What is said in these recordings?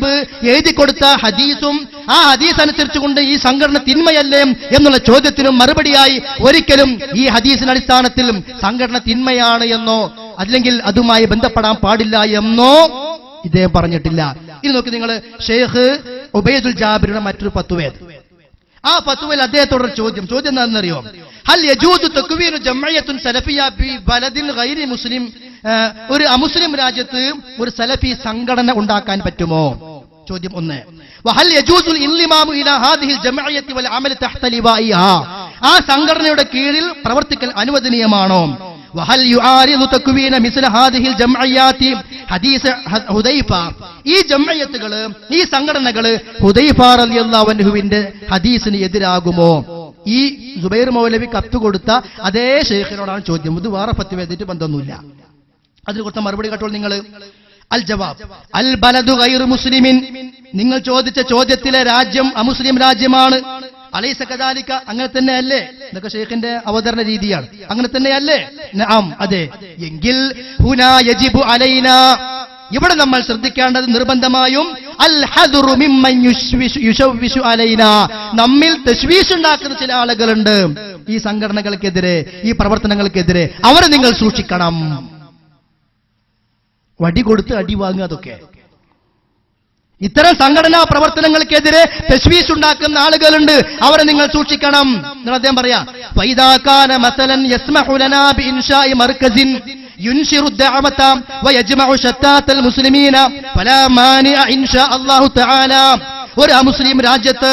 സാഹിബ് എഴുതി കൊടുത്ത ഹദീസും ആ ഹദീസ് അനുസരിച്ചുകൊണ്ട് ഈ സംഘടന തിന്മയല്ലേ എന്നുള്ള ചോദ്യത്തിനും മറുപടിയായി ഒരിക്കലും ഈ ഹദീസിന്റെ അടിസ്ഥാനത്തിൽ സംഘടന തിന്മയാണ് എന്നോ അല്ലെങ്കിൽ അതുമായി ബന്ധപ്പെടാൻ പാടില്ല എന്നോ ഇദ്ദേഹം പറഞ്ഞിട്ടില്ല. ഇത് നോക്കി നിങ്ങൾ ഷെയ്ഖ് ഉബൈദുൽ ജാബിറുടെ മറ്റൊരു പത്തുവേദ് ആ പത്തുവിൽ അദ്ദേഹത്തോട് ചോദ്യം. ചോദ്യം എന്താണെന്നറിയോ? ഹൽ യജൂദു സലഫിയ ബി ബലദിൻ ഗൈരി മുസ്ലിം ഒരു അമുസ്ലിം രാജ്യത്ത് ഒരു സലഫി സംഘടന ഉണ്ടാക്കാൻ പറ്റുമോ? ചോദ്യം ഒന്ന്. ആ സംഘടനയുടെ കീഴിൽ പ്രവർത്തിക്കൽ അനുവദനീയമാണോ? വഹൽ ഹദീസ് ഹുദൈഫ. ഈ ജംഅയ്യത്തുകൾ ഈ സംഘടനകൾ ഹുദൈഫ അൻഹുവിന്റെ ഹദീസിന് എതിരാകുമോ? ഈ ജുബൈർ മൗലവി കത്ത് കൊടുത്ത അതേ ഷെയ്ഖിനോടാണ് ചോദ്യം. ഇത് വേറെ പത്ത് വേദിച്ചിട്ട് ബന്ധമൊന്നുമില്ല. അതിന് കൊടുത്ത മറുപടി കേട്ടോൾ നിങ്ങൾ അൽ ജവാബ് അൽ ബലദു ഗൈർ മുസ്ലിമിൻ. നിങ്ങൾ ചോദിച്ച ചോദ്യത്തിലെ രാജ്യം അമുസ്ലിം രാജ്യമാണ്. അലൈസ കദാലിക അങ്ങനെ തന്നെ അല്ലേ ഇതൊക്കെ ഷെയ്ഖിന്റെ അവതരണ രീതിയാണ്. അങ്ങനെ തന്നെയല്ലേ? നഅം അതെ. എങ്കിൽ ഹുനാ യജിബു അലൈന. ഇവിടെ നമ്മൾ ശ്രദ്ധിക്കേണ്ടത് നിർബന്ധമായും നമ്മിൽ തശ്വീശുണ്ടാക്കുന്ന ചില ആളുകളുണ്ട്. ഈ സംഘടനകൾക്കെതിരെ ഈ പ്രവർത്തനങ്ങൾക്കെതിരെ അവരെ നിങ്ങൾ സൂക്ഷിക്കണം. വടി കൊടുത്ത് അടി വാങ്ങുക അതൊക്കെ ഇത്തരം സംഘടനാ പ്രവർത്തനങ്ങൾക്കെതിരെ തശ്വീസ് ഉണ്ടാക്കുന്ന ആളുകളുണ്ട് അവരെ നിങ്ങൾ സൂക്ഷിക്കണം നിങ്ങൾ അദ്ദേഹം പറയാ ഫൈദാകാന മസലൻ യസ്മഹു ലനാ ബിഇൻഷാഇ മർകസിൻ ينشر الدعوة ويجمع شتات المسلمين فلا مانع إن شاء الله تعالى ഒരു അമുസ്ലിം രാജ്യത്ത്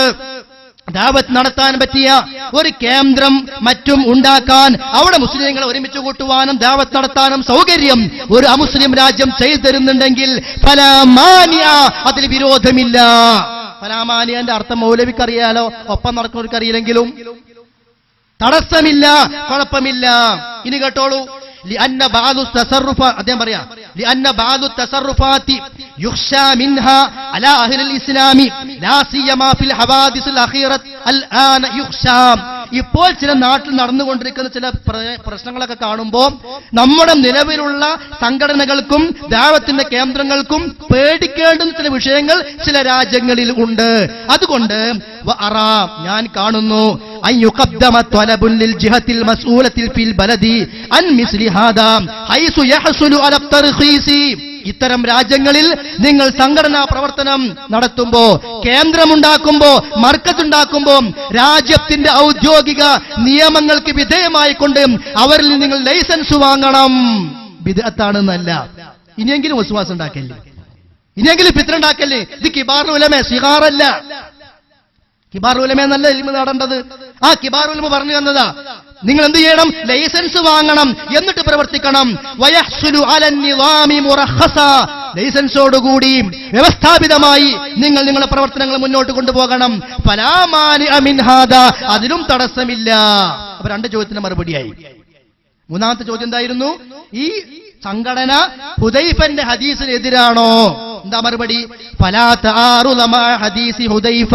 ദാവത്ത് നടത്താൻ പറ്റിയ ഒരു കേന്ദ്രം മറ്റും ഉണ്ടാക്കാൻ അവിടെ മുസ്ലിങ്ങൾ ഒരുമിച്ച് കൂട്ടുവാനും ദാവത്ത് നടത്താനും സൗകര്യം ഒരു അമുസ്ലിം രാജ്യം ചെയ്തു തരുന്നുണ്ടെങ്കിൽ ഫലാമാനിയ അതിൽ വിരോധമില്ല. ഫലാമാനിയന്റെ അർത്ഥം മൗലവിക്കറിയാലോ? ഒപ്പം നടക്കുന്നവർക്കറിയില്ലെങ്കിലും. തടസ്സമില്ല കുഴപ്പമില്ല. ഇനി കേട്ടോളൂ. ലിഅന്ന ബാദു തസറുഫ അദ്ദേഹം പറയാ ലിഅന്ന ബാദു തസറുഫാത്തി يخشى منها على أهل الإسلام لا سيما في الحوادث الأخيرة الآن يخشى ഇപ്പോൾ ചില നാട്ടിൽ നടന്നുകൊണ്ടിരിക്കുന്ന ചില പ്ര- പ്രശ്നങ്ങളൊക്കെ കാണുമ്പോൾ നമ്മുടെ നിലവിലുള്ള സംഘടനകൾക്കും ദാവത്തിന്റെ കേന്ദ്രങ്ങൾക്കും പേടിക്കേണ്ടുന്ന ചില വിഷയങ്ങൾ ചില രാജ്യങ്ങളിൽ ഉണ്ട് അതുകൊണ്ട് വ അറാ, ഞാൻ കാണുന്നു അൻ യുഖദ്ദമ ത്വലബുൻ ലിൽ ജിഹത്തിൽ മസ്ഊലത്തിൽ ഫിൽ ബലദി അൻ മിസ്ലി ഹാദാ ഹൈസു യഹ്സുലു അല തർഖീസി ഇത്തരം രാജ്യങ്ങളിൽ നിങ്ങൾ സംഘടനാ പ്രവർത്തനം നടത്തുമ്പോ കേന്ദ്രമുണ്ടാക്കുമ്പോ മർക്കത്തുണ്ടാക്കുമ്പോ രാജ്യത്തിന്റെ ഔദ്യോഗിക നിയമങ്ങൾക്ക് വിധേയമായി കൊണ്ട് അവരിൽ നിങ്ങൾ ലൈസൻസ് വാങ്ങണം. വിദഗ്ധാണെന്നല്ല ഇനിയെങ്കിലും വിശ്വാസം ഉണ്ടാക്കല്ലേ? ഇനിയെങ്കിലും പിത്ര ഉണ്ടാക്കല്ലേ? ഇത് കിബാർ ഉലമേ സിഹാറല്ല കിബാർ ഉലമേ നല്ല ഇൽമ നേടേണ്ടത്. ആ കിബാർ ഉലമ പറഞ്ഞു തന്നതാ നിങ്ങൾ എന്ത് ചെയ്യണം? ലൈസൻസ് വാങ്ങണം. എന്നിട്ട് പ്രവർത്തിക്കണം. ലൈസൻസോടുകൂടി വ്യവസ്ഥാപിതമായി നിങ്ങൾ നിങ്ങളുടെ പ്രവർത്തനങ്ങൾ മുന്നോട്ട് കൊണ്ടുപോകണം. പലാമാനി അതിലും തടസ്സമില്ല. അപ്പൊ രണ്ട് ചോദ്യത്തിന് മറുപടിയായി. മൂന്നാമത്തെ ചോദ്യം എന്തായിരുന്നു? ഈ സംഘടന ഹുദൈഫന്റെ ഹദീസിന് എതിരാണോ എന്താ മറുപടി? തആറുദ ഹദീസി ഹുദൈഫ.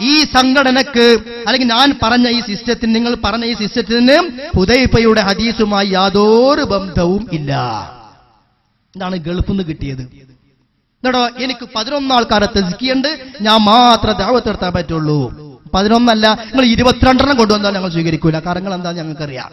ഈ സംഘടനക്ക് അല്ലെങ്കിൽ ഞാൻ പറഞ്ഞ ഈ സിസ്റ്റത്തിന് നിങ്ങൾ പറഞ്ഞ ഈ സിസ്റ്റത്തിന് ഹുദൈഫയുടെ ഹദീസുമായി യാതൊരു ബന്ധവും ഇല്ല. ഇതാണ് ഗൾഫിൽ നിന്ന് കിട്ടിയത്. എന്നിട്ടോ എനിക്ക് പതിനൊന്നാൾക്കാരെ തെസ്കിയുണ്ട് ഞാൻ മാത്രം ദാവത്ത് പറ്റുള്ളൂ. പതിനൊന്നല്ല നിങ്ങൾ ഇരുപത്തിരണ്ടെണ്ണം കൊണ്ടുവന്നാൽ ഞങ്ങൾ സ്വീകരിക്കൂല. കാരണങ്ങൾ എന്താ ഞങ്ങൾക്കറിയാം?